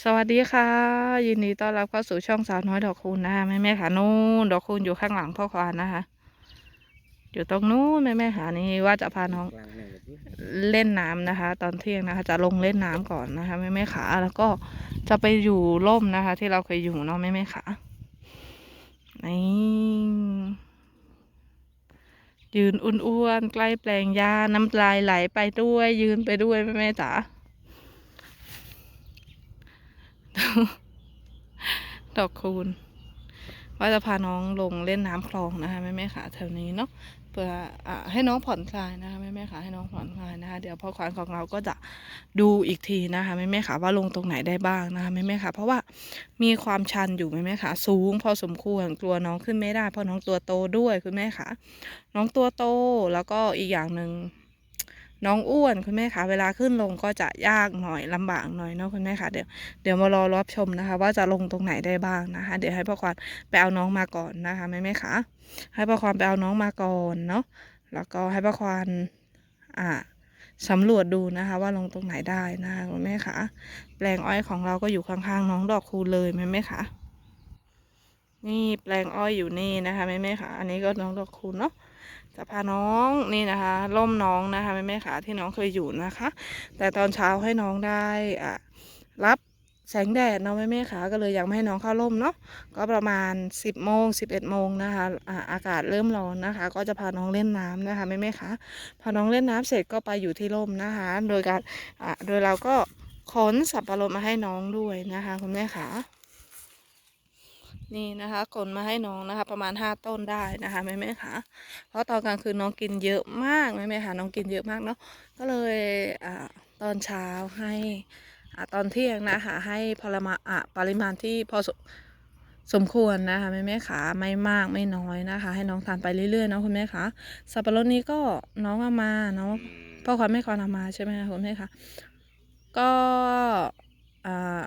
สวัสดีค่ะ ยินดีต้อนรับเข้าสู่ช่องสาวน้อยดอกคูณนะคะแม่แม่ค่ะนู่นดอกคูณอยู่ข้างหลังพ่อควานนะคะ อยู่ตรงนู้นแม่แม่ค่ะนี่ว่าจะพาน้องเล่นน้ำนะคะ ตอนเที่ยงนะคะ จะลงเล่นน้ำก่อนนะคะแม่แม่ขาแล้วก็จะไปอยู่ร่มนะคะ ที่เราเคยอยู่เนาะแม่แม่ขานี่ยืนอ้วนๆใกล้แปลงหญ้าน้ำลายไหลไปด้วย ยืนไปด้วยแม่แม่จ๋า ดอกคูณว่าจะพาน้องลงเล่นน้ำคลองนะคะแม่แม่ขาแถวนี้เนาะเพื่ออให้น้องผ่อนคลายนะคะแม่แม่ขาให้น้องผ่อนคลายนะคะเดี๋ยวพ่อควานของเราก็จะดูอีกทีนะคะแม่แม่ขาว่าลงตรงไหนได้บ้างนะคะแม่แม่ขาเพราะว่ามีความชันอยู่แม่แม่ขาสูง พอสมควรกลัวน้องขึ้นไม่ได้เพราะน้องตัวโตด้วยคุณแม่ขาน้องตัวโตแล้วก็อีกอย่างหนึ่ง น้องอ้วนคุณแม่คะเวลาขึ้นลงก็จะยากหน่อยลำบากหน่อยเนาะคุณแม่คะเดี๋ยวเดี๋ยวมารอรับชมนะคะ ว่าจะลงตรงไหนได้บ้างนะคะ เดี๋ยวให้พ่อควานไปเอาน้องมาก่อนนะคะแม่แม่คะให้พ่อควานไปเอาน้องมาก่อนเนาะแล้วก็ให้พ่อควานอ่าสำรวจดูนะคะว่าลงตรงไหนได้นะคะคุณแม่คะแปลงอ้อยของเราก็อยู่ข้างๆ น้องดอกคูเลยแม่แม่คะนี่แปลงอ้อยอยู่นี่นะคะแม่แม่คะอันนี้ก็น้องดอกคูเนาะ จะพาน้องนี่นะคะล่มน้องนะคะแม่แม่ขาที่น้องเคยอยู่นะคะ แต่ตอนเช้าให้น้องได้อะรับแสงแดดเนาะแม่แม่ขาก็เลยยังไม่ให้น้องเข้าร่มเนาะก็ประมาณ 10โมง11โมงนะคะอะอากาศเริ่มร้อนนะคะ ก็จะพาน้องเล่นน้ำนะคะแม่แม่ขาพาน้องเล่นน้ำเสร็จก็ไปอยู่ที่ร่มนะคะ โดยการอะโดยเราก็ขนสับปะรดมาให้น้องด้วยนะคะคุณแม่ขา นี่นะคะขนมาให้น้องนะคะ ประมาณห้าต้นได้นะคะแม่แม่ค่ะเพราะตอนกลางคืนน้องกินเยอะมากแม่แม่ค่ะน้องกินเยอะมากเนาะก็เลยอ่าตอนเช้าให้อ่าตอนเที่ยงนะคะให้พลมาอะปริมาณที่พอสมสมควรนะคะแม่แม่ขาไม่มากไม่น้อยนะคะ ให้น้องทานไปเรื่อยๆเนาะคุณแม่คะสับปะรดนี้ก็น้องเอามาเนาะพ่อควานไม่ควรเอามาใช่ไหมคะคุณแม่คะก็อ่า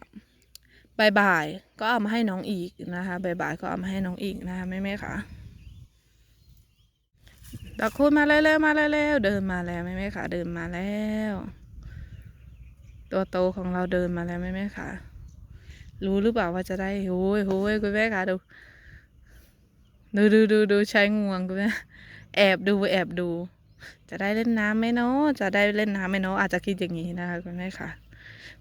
บ่ายๆก็เอามาให้น้องอีกนะคะบ่ายๆก็เอามาให้น้องอีกนะคะแม่ๆค่ะดอกคูณมาเร็วๆมาเร็วๆเดินมาแล้วแม่ๆค่ะ เดินมาแล้ว ตัวโตของเราเดินมาแล้วแม่ๆค่ะ รู้หรือเปล่าว่าจะได้โอ้ยโอ้ยคุณแม่ค่ะดูดูดูดูดูใช้งวงคุณแม่แอบดูแอบดู จะได้เล่นน้ำไหมเนาะจะได้เล่นน้ำไหมเนาะอาจจะคิดอย่างนี้นะคะคุณแม่ค่ะ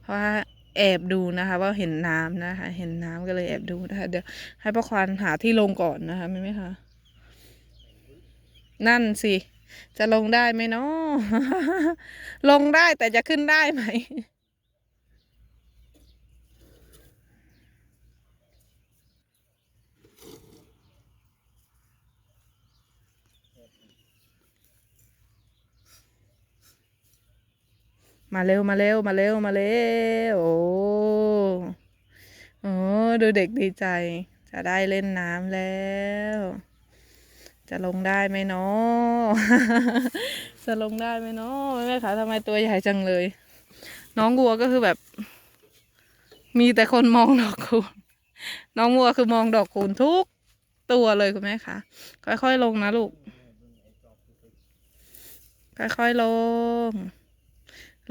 เพราะว่า แอบดูนะคะว่าเห็นน้ำนะคะ เห็นน้ำก็เลยแอบดูนะคะเดี๋ยวให้พ่อควานหาที่ลงก่อนนะคะไม่ไหมคะนั่นสิ จะลงได้ไหมเนาะลงได้แต่จะขึ้นได้ไหม มาเร็วมาเร็วมาเร็วมาเร็วโอ้โอ้ดูเด็กดีใจ จะได้เล่นน้ำแล้ว จะลงได้ไหมเนาะจะลงได้ไหมเนาะแม่คะทำไมตัวใหญ่จังเลย น้องวัวก็คือแบบ มีแต่คนมองดอกคูณ น้องวัวคือมองดอกคูณทุกตัวเลยคุณแม่คะค่อยๆลงนะลูก ค่อยๆลง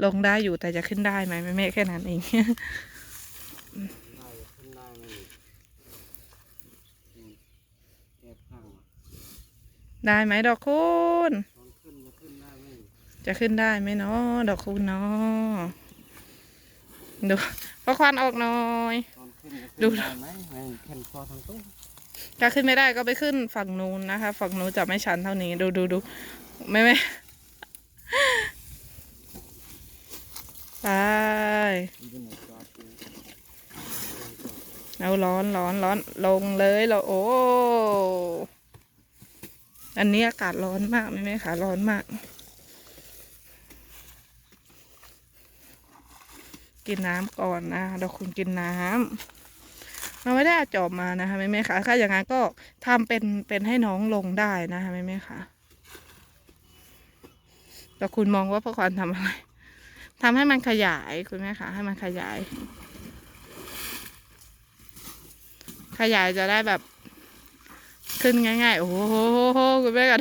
ลงได้อยู่แต่จะขึ้นได้ไหมแม่แม่แค่นั้นเองได้ขึ้นได้ไหมอืมแอบข้างอะได้ไหมดอกคูณตอนขึ้นจะขึ้นได้ไหมจะขึ้นได้ไหมเนาะดอกคูณเนาะดูพระควันออกหน่อยตอนขึ้นจะดูขึ้นได้ไหมให้แผ่นคอทางตู้ถ้าขึ้นไม่ได้ก็ไปขึ้นฝั่งนู้นนะคะ ฝั่งนู้นจะไม่ชันเท่านี้ ดูดูดูไม่ไม่ ไป เอาร้อนร้อนร้อนลงเลยเราโอ้ อันนี้อากาศร้อนมากไหมคะร้อนมาก กินน้ำก่อนนะ เราคุณกินน้ำเราไม่ได้อาจอบมานะคะแม่แม่คะถ้าอย่างนั้นก็ทำเป็นเป็นให้น้องลงได้นะคะแม่แม่คะแต่คุณมองว่าพ่อควานทำอะไร ทำให้มันขยายคุณแม่คะให้มันขยาย ขยายจะได้แบบ ขึ้นง่ายๆ โอ้โหคุณแม่กัน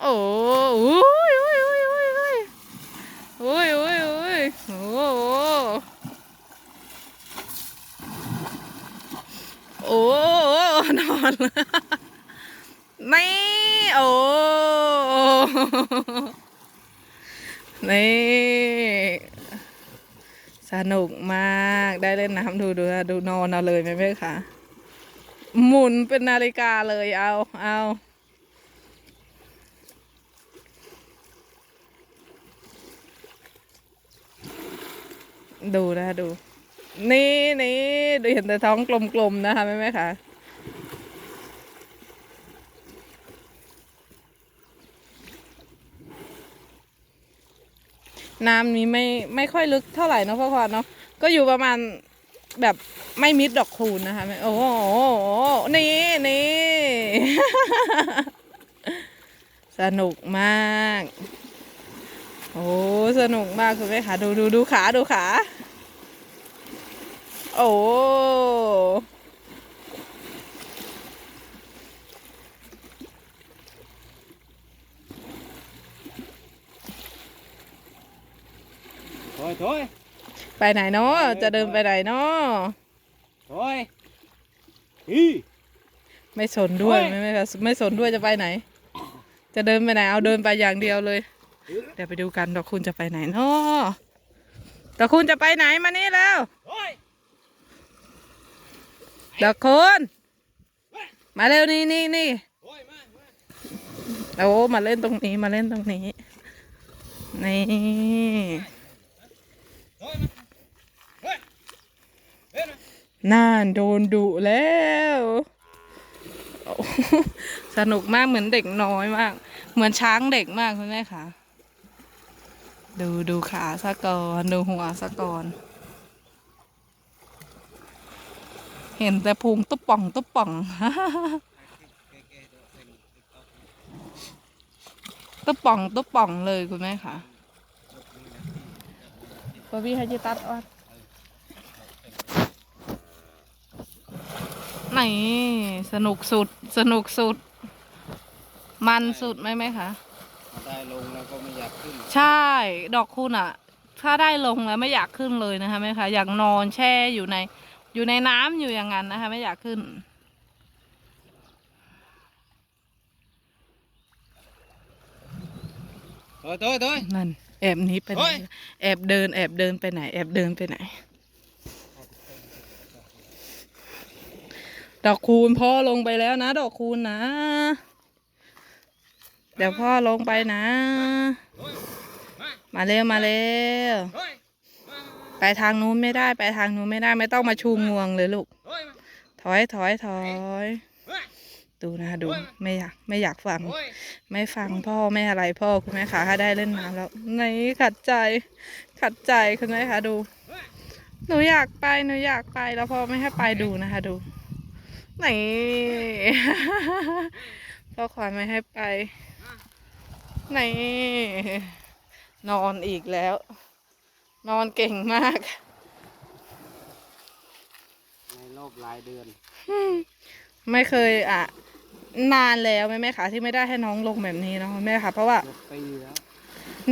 โอ้โหโอ้ยโอ้ยโอ้ยโอ้ยโอ้ยโอ้ยโอ้ยโอ้โหโอ้นอนนี่โอ้นี่ สนุกมากได้เล่นน้ำดูดูดูนอนเอาเลยไหมแม่คะหมุนเป็นนาฬิกาเลยเอาเอาดูนะดู นี่นี่ดูเห็นแต่ท้องกลมๆนะคะแม่แม่คะ น้ำนี้ไม่ไม่ค่อยลึกเท่าไหร่เนะพ่อควานเนาะก็อยู่ประมาณแบบไม่มิดดอกคูณนะคะโอ้โหนี่นี่ สนุกมาก โอ้สนุกมากคุณแม่คะดูดูดูขาดูขา โอ้ ถอยถอยไปไหนเนาะจะเดินไปไหนเนาะถอยอีไม่สนด้วยโอ้ยไม่ไม่ไม่สนด้วยจะไปไหน จะเดินไปไหนเอาเดินไปอย่างเดียวเลย เดี๋ยวไปดูกันดอกคุณจะไปไหนเนาะดอกคุณจะไปไหนมานี่แล้วถอยดอกคุณมาเร็วนี่นี่นี่ถอยมามาโอ้มาเล่นตรงนี้มาเล่นตรงนี้นี่ น่านโดนดุแล้ว สนุกมากเหมือนเด็กน้อยมาก เหมือนช้างเด็กมากคุณแม่ค่ะ ดูดูขาซะกอนดูหัวซะกอน เห็นแต่พุงตุ๊บป่องตุ๊บป่องตุ๊บป่องตุ๊บป่องเลยคุณแม่ค่ะ พอพี่ให้จิตัดออดนี่สนุกสุด สนุกสุด มันสุดไหมไหมคะถ้าได้ลงแล้วก็ไม่อยากขึ้น ใช่ ดอกคุณอะถ้าได้ลงแล้วไม่อยากขึ้นเลยนะคะแม่คะอยากนอนแช่อยู่ในอยู่ในน้ำอยู่อย่างนั้นนะคะ ไม่อยากขึ้นถอยถอยถอยนั่น แอบหนี้ไปไหนเฮ้ยแอบเดิน แอบเดินไปไหน แอบเดินไปไหน ดอกคูณพ่อลงไปแล้วนะ ดอกคูณนะ เดี๋ยวพ่อลงไปนะถอยมามาเร็วมาเร็วถอยมาไปทางนู้นไม่ได้ ไปทางนู้นไม่ได้ ไม่ต้องมาชูงวงเลยลูก ถอยมาถอยถอยถอยเฮ้ย ดูนะดูโอ้ยไม่อยากไม่อยากฟังถอยไม่ฟังพ่อไม่อะไรพ่อคุณแม่คะถ้าได้เล่นน้ำแล้วไหนขัดใจ ขัดใจคุณแม่คะดู หนูอยากไปหนูอยากไปแล้วพ่อไม่ให้ไปดูนะคะดูไหนพ่อควานไม่ให้ไปไหนนอนอีกแล้ว นอนเก่งมาก ในรอบหลายเดือนไม่เคยอะ นานแล้วแม่แม่คะที่ไม่ได้ให้น้องลงแบบนี้เนาะแม่ค่ะ เพราะว่าเกือบปีแล้ว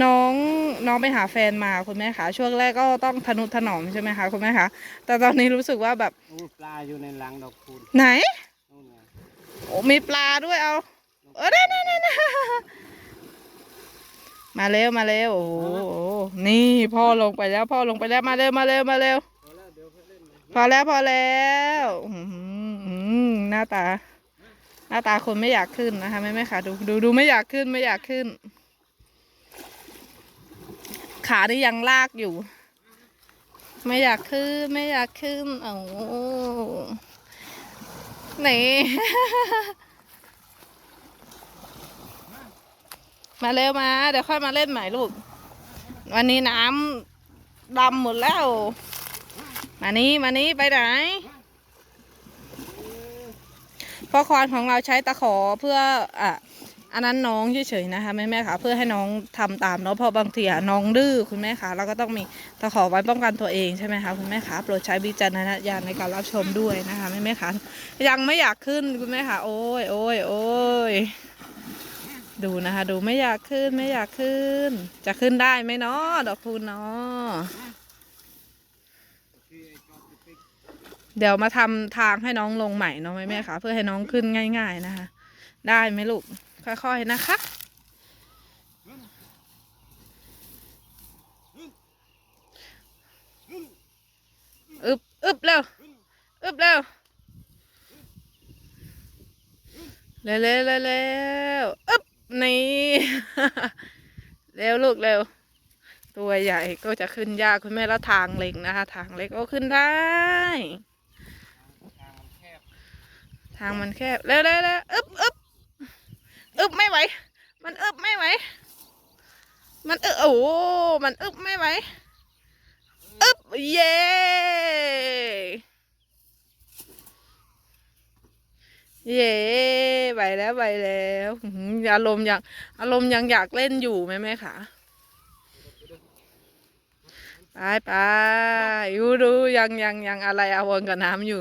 น้องน้องไปหาแฟนมาคุณแม่คะช่วงแรกก็ต้องทนุถนอมใช่ไหมคะคุณแม่คะแต่ตอนนี้รู้สึกว่าแบบโอ้ปลาอยู่ในรังดอกคูณไหนนู่นไงโอ้มีปลาด้วยเอาเออได้ได้ได้ได้มาเร็วมาเร็วโอ้โหนี่พ่อลงไปแล้วพ่อลงไปแล้วมาเร็วมาเร็วมาเร็วพอแล้วเดี๋ยวค่อยเล่นใหม่พอแล้วพอแล้วอื้อหืออื้อหน้าตาห น้าตาคนไม่อยากขึ้นนะคะแม่แม่ค่ะดูดูดูไม่อยากขึ้นไม่อยากขึ้น ขาที่ยังลากอยู่ ไม่อยากขึ้นไม่อยากขึ้นโอ้นี่มาเร็วมา เดี๋ยวค่อยมาเล่นใหม่ลูก วันนี้น้ำดำหมดแล้ว มานี้มานี้ไปไหน อควานของเราใช้ตะขอเพื่ออะอันนั้นน้องเฉยๆนะคะแม่แม่ค่ะ เพื่อให้น้องทำตามเนาะเพราะบางทีอะน้องดื้อคุณแม่ค่ะเราก็ต้องมีตะขอไว้ป้องกันตัวเองใช่ไหมคะคุณแม่ค่ะโปรดใช้วิจารณญาณในการรับชมด้วยนะคะแม่แม่ค่ะยังไม่อยากขึ้นคุณแม่ค่ะ โอ้ยโอ้ยโอ้ยดูนะคะ ดูไม่อยากขึ้นไม่อยากขึ้น จะขึ้นได้ไหมเนาะดอกคูณเนาะ ที่ไอ้จอดสติ๊ก เดี๋ยวมาทำทางให้น้องลงใหม่เนาะแม่แม่ค่ะ เพื่อให้น้องขึ้นง่าย ๆนะคะ ได้ไหมลูก ค่อยๆนะคะอึบอึบเร็วอึบเร็วเร็วเร็วเร็วเร็วอึบนี่เร็วลูกเร็วตัวใหญ่ก็จะขึ้นยากคุณแม่แล้วทางเล็กนะคะ ทางเล็กก็ขึ้นได้ ทางมันแคบแคบเร็วเร็วเร็วอึบอึบอึบไม่ไหว มันอึบไม่ไหว มันอึบโอ้มันอึบไม่ไหวอึบเย้เย้ไปแล้วไปแล้วอารมณ์ยังอารมณ์ยังอยากเล่นอยู่ไหมแม่คะไปไปยูดูยังยังยังอะไรอาวรกับน้ำอยู่